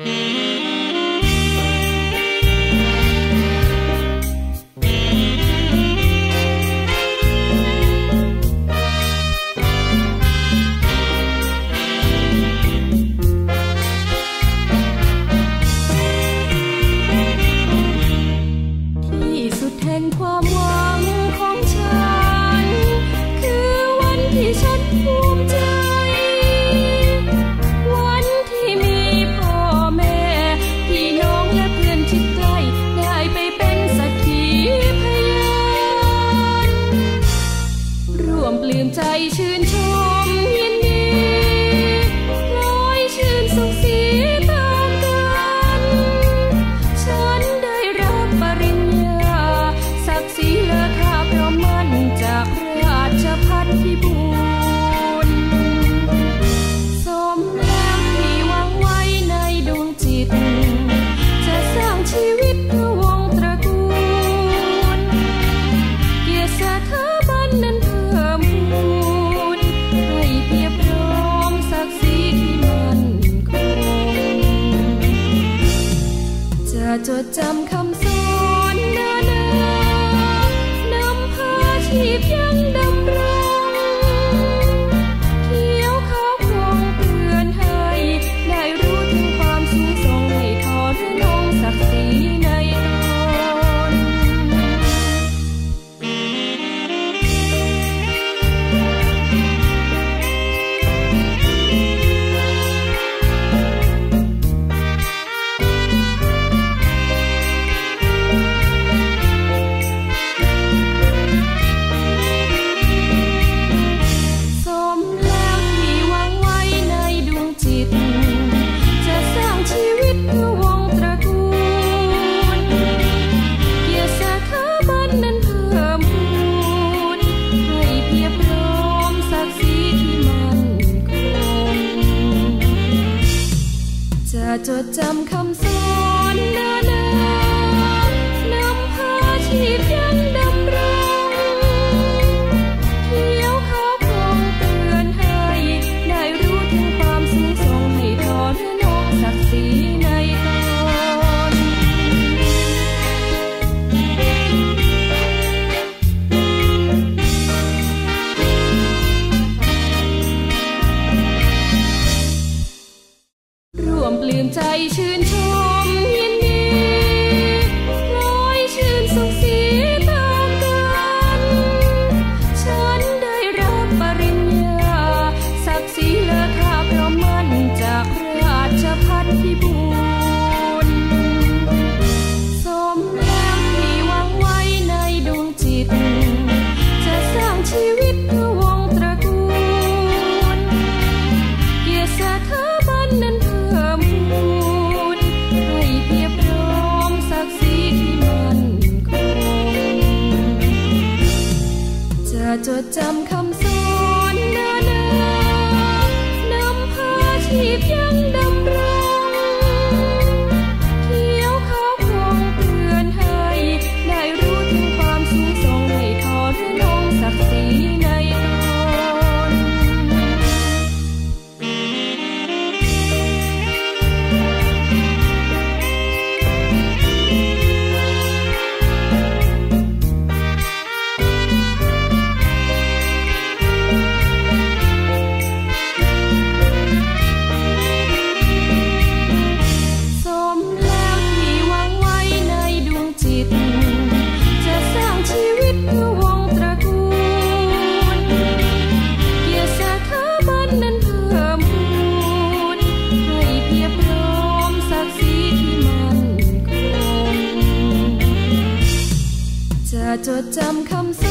Música จำคำำคำสอนนานา นำพาชีพ จดจำคำ จดจำคำสั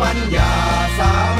ปัญญาสา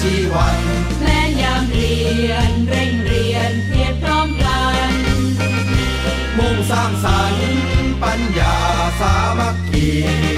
ชีวัน แม้ยามเรียนเร่งเรียนเพียรพร้อมกัน มุ่งสร้างสรรค์ปัญญาสามัคคี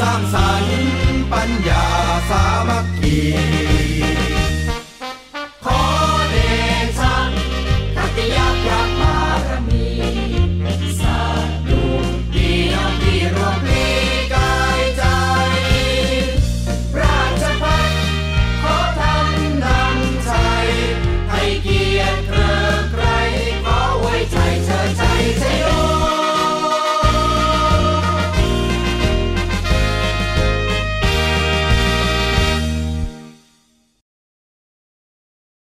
สร้างสรรค์ปัญญาสามัคคี